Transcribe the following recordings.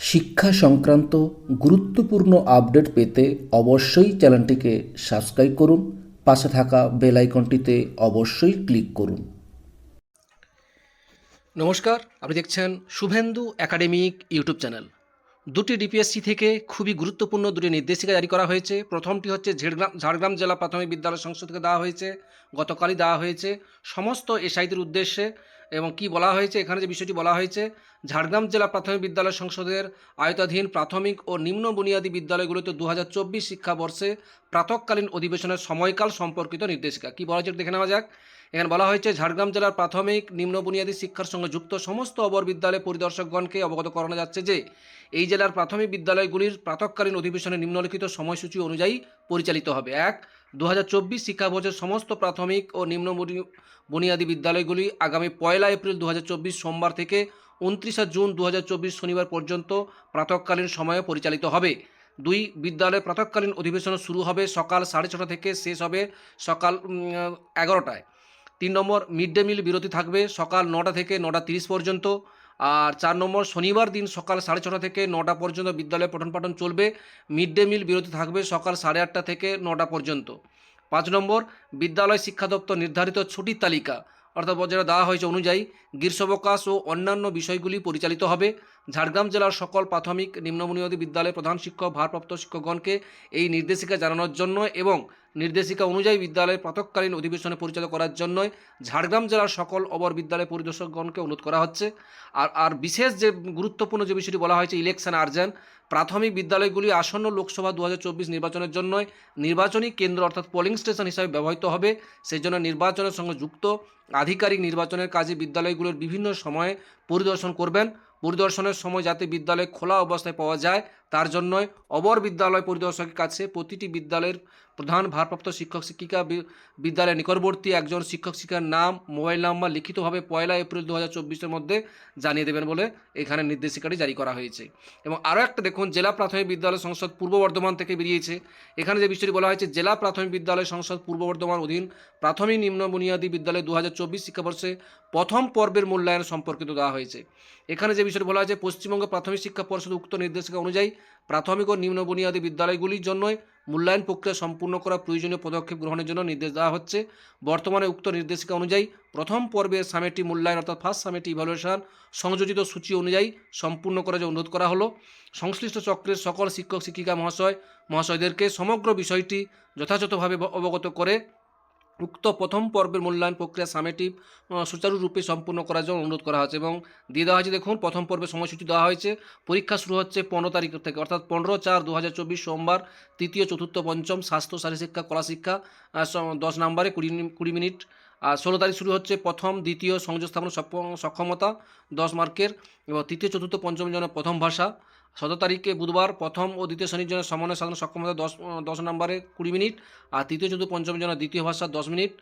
শিক্ষা সংক্রান্ত গুরুত্বপূর্ণ আপডেট পেতে অবশ্যই চ্যানেলটিকে সাবস্ক্রাইব করুন, পাশে থাকা বেল আইকনটিতে অবশ্যই ক্লিক করুন। নমস্কার, আপনি দেখছেন শুভেন্দু একাডেমিক ইউটিউব চ্যানেল। দুটি ডিপিএসসি থেকে খুবই গুরুত্বপূর্ণ দুটি নির্দেশিকা জারি করা হয়েছে। প্রথমটি হচ্ছে ঝাড়গ্রাম ঝাড়গ্রাম জেলা প্রাথমিক বিদ্যালয় সংসদ থেকে দেওয়া হয়েছে, গতকালই দেওয়া হয়েছে। সমস্ত এসআইদের উদ্দেশ্যে এবং কি বলা হয়েছে? এখানে যে বিষয়টি বলা হয়েছে, ঝাড়গ্রাম জেলা প্রাথমিক বিদ্যালয় সংসদের আয়তাধীন প্রাথমিক ও নিম্ন বুনিয়াদী বিদ্যালয়গুলোতে দু হাজার চব্বিশ শিক্ষাবর্ষে প্রাতকালীন অধিবেশনের সময়কাল সম্পর্কিত নির্দেশিকা। কী বলা হয়েছে দেখে নেওয়া যাক। এখানে বলা হয়েছে, ঝাড়গ্রাম জেলার প্রাথমিক, নিম্ন বুনিয়াদী শিক্ষার সঙ্গে যুক্ত সমস্ত অবর বিদ্যালয় পরিদর্শকগণকে অবগত করানো যাচ্ছে যে, এই জেলার প্রাথমিক বিদ্যালয়গুলির প্রাতকালীন অধিবেশনে নিম্নলিখিত সময়সূচি অনুযায়ী পরিচালিত হবে। এক দু হাজার চব্বিশ শিক্ষাবর্ষের সমস্ত প্রাথমিক ও নিম্ন বুনি- বুনিয়াদী বিদ্যালয়গুলি আগামী পয়লা এপ্রিল দু হাজার চব্বিশ সোমবার থেকে উনত্রিশে জুন দু হাজার চব্বিশ শনিবার পর্যন্ত প্রাতকালীন সময়ে পরিচালিত হবে। দুই বিদ্যালয়ের প্রাতকালীন অধিবেশন শুরু হবে সকাল সাড়ে ছটা থেকে শেষ হবে সকাল এগারোটায়। তিন নম্বর, মিড ডে মিল বিরতি থাকবে সকাল নটা থেকে নটা তিরিশ পর্যন্ত। আর চার নম্বর শনিবার দিন সকাল সাড়ে ছটা থেকে নটা পর্যন্ত বিদ্যালয়ে পঠন পাঠন চলবে। মিড ডে মিল বিরতি থাকবে সকাল সাড়ে আটটা থেকে নটা পর্যন্ত। পাঁচ নম্বর, বিদ্যালয় শিক্ষা দপ্তর নির্ধারিত ছুটির তালিকা। অর্থাৎ যেটা দেওয়া হয়েছে অনুযায়ী গ্রীষ্মাবকাশ ও অন্যান্য বিষয়গুলি পরিচালিত হবে। ঝাড়গ্রাম জেলার সকল প্রাথমিক নিম্নবুনিয়াদী বিদ্যালয়ের প্রধান শিক্ষক, ভারপ্রাপ্ত শিক্ষকগণকে এই নির্দেশিকা জানানোর জন্য এবং নির্দেশিকা অনুযায়ী বিদ্যালয়ের প্রাতকালীন অধিবেশনে পরিচালিত করার জন্যই ঝাড়গ্রাম জেলার সকল অবর বিদ্যালয় পরিদর্শকগণকে অনুরোধ করা হচ্ছে। আর আর বিশেষ যে গুরুত্বপূর্ণ যে বিষয়টি বলা হয়েছে ইলেকশন আর্জেন্ট প্রাথমিক বিদ্যালয়গুলি আসন্ন লোকসভা দু হাজার চব্বিশ নির্বাচনের জন্য নির্বাচনী কেন্দ্র অর্থাৎ পোলিং স্টেশন হিসাবে ব্যবহৃত হবে। সেই জন্য নির্বাচনের সঙ্গে যুক্ত আধিকারিক নির্বাচনের কাজে বিদ্যালয়গুলোর বিভিন্ন সময়ে পরিদর্শন করবেন। পরিদর্শনের সময় যাতে বিদ্যালয় খোলা অবস্থায় পাওয়া যায় তার জন্যই অবর বিদ্যালয় পরিদর্শকের কাছে প্রতিটি বিদ্যালয়ের প্রধান ভারপ্রাপ্ত শিক্ষক শিক্ষিকা বিদ্যালয়ের নিকটবর্তী একজন শিক্ষক শিক্ষার নাম, মোবাইল নাম্বার লিখিতভাবে পয়লা এপ্রিল দু হাজার মধ্যে জানিয়ে দেবেন বলে এখানে নির্দেশিকাটি জারি করা হয়েছে। এবং আরও একটা দেখুন, জেলা প্রাথমিক বিদ্যালয় সংসদ পূর্ব বর্ধমান থেকে বেরিয়েছে। এখানে যে বিষয়টি বলা হয়েছে, জেলা প্রাথমিক বিদ্যালয় সংসদ পূর্ব বর্ধমান অধীন প্রাথমিক নিম্ন বুনিয়াদী বিদ্যালয় দু হাজার চব্বিশ শিক্ষাবর্ষে প্রথম পর্বের মূল্যায়ন সম্পর্কিত দেওয়া হয়েছে। এখানে যে বিষয়টি বলা হয়েছে, পশ্চিমবঙ্গ প্রাথমিক শিক্ষা পর্ষদ উক্ত নির্দেশিকা অনুযায়ী প্রাথমিক ও নিম্ন বুনিয়াদী বিদ্যালয়গুলির জন্যই মূল্যায়ন প্রক্রিয়া সম্পূর্ণ করা প্রয়োজনীয় পদক্ষেপ গ্রহণের জন্য নির্দেশ দেওয়া হচ্ছে। বর্তমানে উক্ত নির্দেশিকা অনুযায়ী প্রথম পর্বের সামেটি মূল্যায়ন অর্থাৎ ফার্স্ট সামেটি ইভ্যালুয়েশন সংযোজিত সূচি অনুযায়ী সম্পূর্ণ করার যে অনুরোধ করা হলো। সংশ্লিষ্ট চক্রের সকল শিক্ষক শিক্ষিকা মহাশয় মহাশয়দেরকে সমগ্র বিষয়টি যথাযথভাবে অবগত করে উক্ত প্রথম পর্বের মূল্যায়ন প্রক্রিয়া সামেটিভ সুচারুরূপে সম্পূর্ণ করার জন্য অনুরোধ করা হয়েছে এবং দিয়ে দেওয়া হয়েছে, দেখুন, প্রথম পর্বের সময়সূচি দেওয়া হয়েছে। পরীক্ষা শুরু হচ্ছে পনেরো তারিখ থেকে, অর্থাৎ পনেরো চার দু সোমবার, তৃতীয়, চতুর্থ, পঞ্চম, স্বাস্থ্য শারীরশিক্ষা কলা শিক্ষা দশ নম্বরে কুড়ি কুড়ি মিনিট আর ষোলো তারিখ শুরু হচ্ছে প্রথম, দ্বিতীয় সংযোগ স্থাপন সক্ষমতা, দশ মার্কের, এবং তৃতীয়, চতুর্থ পঞ্চমের জন্য প্রথম ভাষা। সতেরো তারিখে বুধবার প্রথম ও দ্বিতীয় শ্রেণির জন্য সমন্বয় সাধারণ সক্ষমতা দশ দশ নম্বরে কুড়ি মিনিট, আর তৃতীয়, চতুর্থ পঞ্চমের জন্য দ্বিতীয় ভাষা দশ মিনিট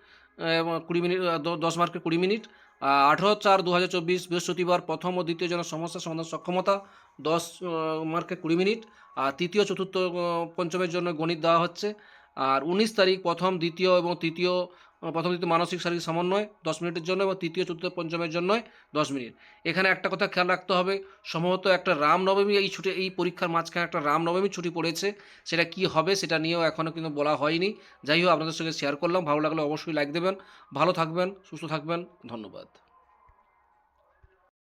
কুড়ি মিনিট দশ মার্কের কুড়ি মিনিট। আঠেরো চার দু হাজার চব্বিশ বৃহস্পতিবার প্রথম ও দ্বিতীয় জন সমস্যা সমাধান সক্ষমতা দশ মার্কে কুড়ি মিনিট, আর তৃতীয়, চতুর্থ পঞ্চমের জন্য গণিত দেওয়া হচ্ছে। আর উনিশ তারিখ প্রথম, দ্বিতীয় এবং তৃতীয় প্রথম দ্বিতীয় মানসিক, শারীরিক সমন্বয়, দশ মিনিটের জন্য এবং তৃতীয়, চতুর্থ, পঞ্চমের জন্য দশ মিনিট। এখানে একটা কথা খেয়াল রাখতে হবে, সম্ভবত একটা রামনবমী এই ছুটি, এই পরীক্ষার মাঝখানে একটা রামনবমী ছুটি পড়েছে, সেটা কি হবে সেটা নিয়েও এখনও কিন্তু বলা হয়নি। যাই হোক, আপনাদের সঙ্গে শেয়ার করলাম, ভালো লাগলে অবশ্যই লাইক দেবেন, ভালো থাকবেন, সুস্থ থাকবেন, ধন্যবাদ।